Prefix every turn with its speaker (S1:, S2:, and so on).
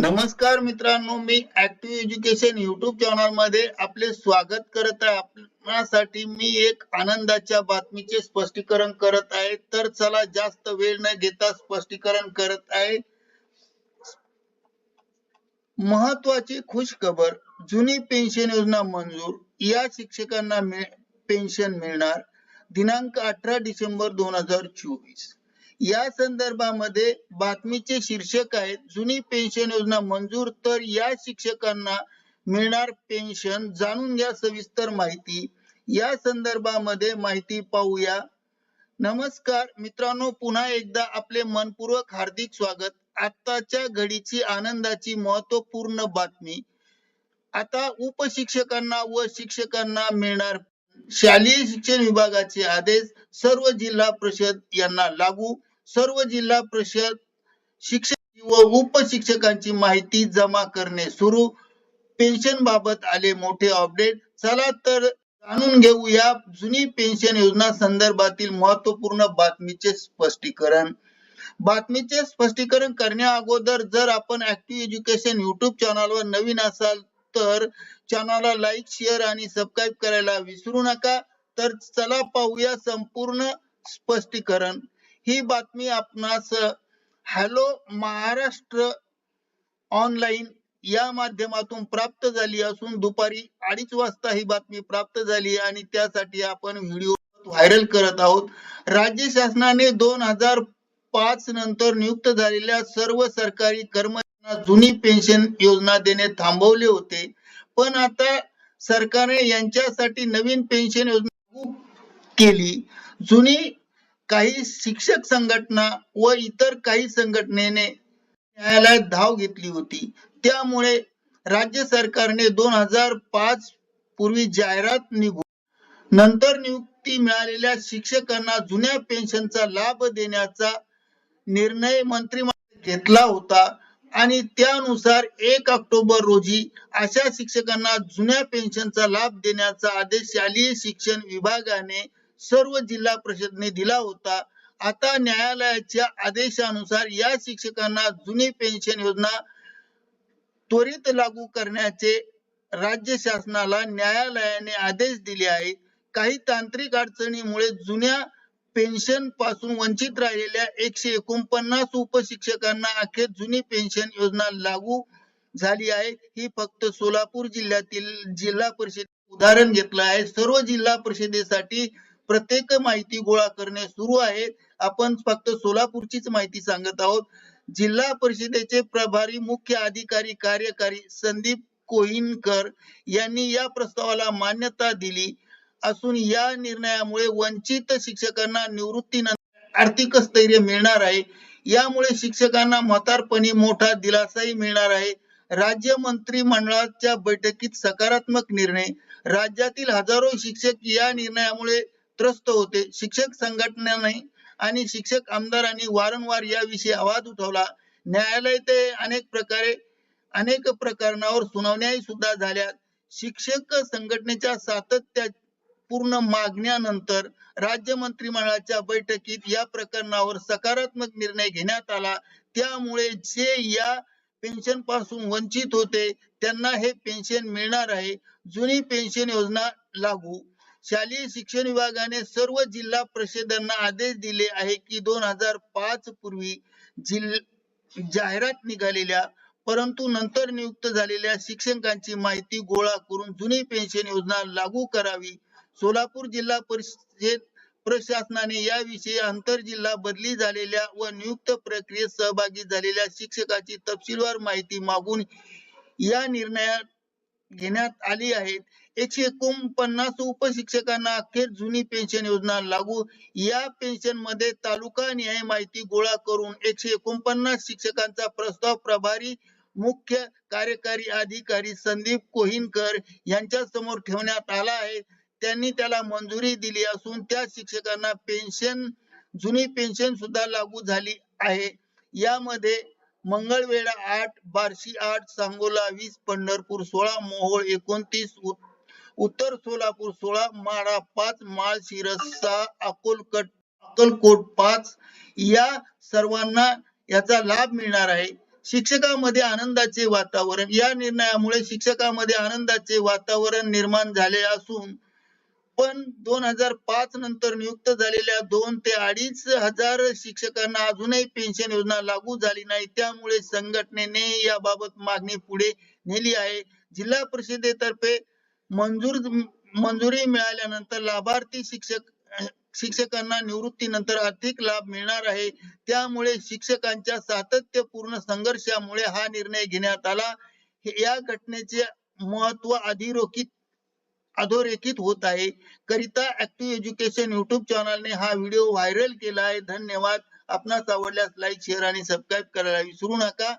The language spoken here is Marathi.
S1: नमस्कार मित्रांनो मी ऍक्टिव्ह एज्युकेशन युट्यूब चॅनलमध्ये आपले स्वागत करत आहे. आपल्यासाठी मी एक आनंदाच्या बातमीचे स्पष्टीकरण करत आहे. तर चला जास्त वेळ न घेता स्पष्टीकरण करत आहे. महत्वाची खुश खबर जुनी पेन्शन योजना मंजूर या शिक्षकांना पेन्शन मिळणार दिनांक अठरा डिसेंबर दोन हजार चोवीस. या संदर्भामध्ये बातमीचे शीर्षक आहेत जुनी पेन्शन योजना मंजूर तर या शिक्षकांना मिळणार पेन्शन जाणून घ्या सविस्तर माहिती. या संदर्भामध्ये माहिती पाहूया. नमस्कार मित्रांनो पुन्हा एकदा आपले मनपूर्वक हार्दिक स्वागत. आत्ताच्या घडीची आनंदाची महत्त्वपूर्ण बातमी. आता उपशिक्षकांना व शिक्षकांना मिळणार शालेय शिक्षण विभागाचे आदेश सर्व जिल्हा परिषद यांना लागू. सर्व जिल्हा परिषद शिक्षक व उपशिक्षकांची माहिती जमा करणे सुरू. पेन्शन बाबत आले मोठे अपडेट चला तर जाणून घेऊ या जुनी पेन्शन योजना संदर्भातील महत्त्वपूर्ण बातमीचे स्पष्टीकरण. बातमीचे स्पष्टीकरण करण्या अगोदर जर आपण ऍक्टिव्ह एज्युकेशन युट्यूब चॅनलवर नवीन असाल तर चॅनलला लाईक शेअर आणि सबस्क्राईब करायला विसरू नका. तर चला पाहूया संपूर्ण स्पष्टीकरण. ही बातमी आपणास हॅलो महाराष्ट्र ऑनलाईन या माध्यमातून प्राप्त झाली असून दुपारी अडीच वाजता ही बातमी प्राप्त झाली आणि त्यासाठी आपण व्हिडिओ व्हायरल करत आहोत. राज्य शासनाने दोन हजार पाच नंतर नियुक्त झालेल्या सर्व सरकारी कर्मचाऱ्यांना जुनी पेन्शन योजना देणे थांबवले होते. पण आता सरकारने यांच्यासाठी नवीन पेन्शन योजना केली. जुनी काही शिक्षक संघटना व इतर काही संघटनेने न्यायालयात धाव घेतली होती. त्यामुळे राज्य सरकारने दोन हजार पाच पूर्वी जाहिरात निघून नंतर नियुक्ती मिळालेल्या शिक्षकांना जुन्या पेन्शनचा लाभ देण्याचा निर्णय मंत्रिमंडळ घेतला होता आणि त्यानुसार एक ऑक्टोबर रोजी अशा शिक्षकांना जुन्या पेन्शनचा लाभ देण्याचा आदेश शालेय शिक्षण विभागाने सर्व जिल्हा परिषदने दिला होता. आता न्यायालयाच्या आदेशानुसार या शिक्षकांना जुनी पेन्शन योजना त्वरित लागू करण्याचे राज्य शासनाला न्यायालयाने आदेश दिले आहेत. काही तांत्रिक अडचणीमुळे जुन्या पेन्शनपासून वंचित राहिलेल्या एकशे एकोणपन्नास उपशिक्षकांना अखेर जुनी पेन्शन योजना लागू झाली आहे. ही फक्त सोलापूर जिल्ह्यातील जिल्हा परिषद उदाहरण घेतलं आहे. सर्व जिल्हा परिषदेसाठी प्रत्येक माहिती गोळा करणे सुरू आहे. आपण फक्त सोलापूरचीच माहिती सांगत आहोत. जिल्हा परिषदेचे प्रभारी मुख्य अधिकारी कार्यकारी संदीप कोहिनकर यांनी या प्रस्तावाला मान्यता दिली असून या निर्णयामुळे वंचित शिक्षकांना निवृत्तीनंतर आर्थिक स्थैर्य मिळणार आहे. यामुळे शिक्षकांना म्हातारपणी मोठा दिलासाही मिळणार आहे. राज्य मंत्रिमंडळाच्या बैठकीत सकारात्मक निर्णय राज्यातील हजारो शिक्षक या निर्णयामुळे त्रस्त होते. शिक्षक संघटनाने आणि शिक्षक आमदारांनी वारंवार याविषयी आवाज उठवला. न्यायालय ते अनेक प्रकारे अनेक प्रकरणावर सुनावण्याही सुद्धा झाल्या शिक्षक संघटनेच्या सातत्या पूर्ण मागण्यानंतर राज्य मंत्रिमंडळाच्या बैठकीत या प्रकरणावर सकारात्मक निर्णय घेण्यात आला. त्यामुळे जे या पेन्शनपासून वंचित होते त्यांना हे पेन्शन मिळणार आहे. जुनी पेन्शन योजना लागू शालेय शिक्षण विभागाने सर्व जिल्हा परिषदांना आदेश दिले आहे की दोन हजार पाच पूर्वी जाहिरात निघालेल्या परंतु नंतर नियुक्त झालेल्या शिक्षकांची माहिती गोळा करून जुनी पेन्शन योजना लागू करावी. सोलापूर जिल्हा परिषद प्रशासनाने याविषयी आंतर जिल्हा बदली झालेल्या व नियुक्त प्रक्रियेत सहभागी झालेल्या शिक्षकाची तपशीलवार माहिती मागून या निर्णयात घेण्यात आली आहेत. एकशे एकोणपन्नास उपशिक्षकांना अखेर जुनी पेन्शन योजना लागू. या पेन्शनमध्ये तालुका न्याय माहिती गोळा करून एकशे एकोणपन्नास शिक्षकांचा प्रस्ताव प्रभारी मुख्य कार्यकारी अधिकारी संदीप कोहिनकर यांच्या समोर ठेवण्यात आला आहे. त्यांनी त्याला मंजुरी दिली असून त्या शिक्षकांना पेन्शन जुनी पेन्शन सुद्धा लागू झाली आहे. यामध्ये मंगळवेढा आठ बार्शी आठ सांगोला वीस पंढरपूर सोळा मोहोळ एकोणतीस उत्तर सोलापूर सोळा माढा पाच माळशिरस सहा अकोलकट अक्कलकोट पाच. या सर्वांना याचा लाभ मिळणार आहे. शिक्षकामध्ये आनंदाचे वातावरण या निर्णयामुळे शिक्षकामध्ये आनंदाचे वातावरण निर्माण झाले असून पण दोन हजार पाच नंतर नियुक्त झालेल्या दोन ते अडीच हजार शिक्षकांना अजूनही पेन्शन योजना लागू झाली नाही. त्यामुळे संघटनेने याबाबत मागणी पुढे नेली आहे. जिल्हा परिषदेतर्फे मंजूर मंजुरी मिळाल्यानंतर लाभार्थी शिक्षक शिक्षकांना निवृत्तीनंतर आर्थिक लाभ मिळणार आहे. त्यामुळे शिक्षकांच्या सातत्यपूर्ण संघर्षामुळे हा निर्णय घेण्यात आला. या घटनेचे महत्त्व अधिरोखित अधोरेखित होत आहे. करिता ऍक्टिव्ह एज्युकेशन युट्यूब चॅनलने हा व्हिडिओ व्हायरल केला आहे. धन्यवाद. आपणास आवडल्यास लाईक शेअर आणि सबस्क्राईब करायला विसरू नका.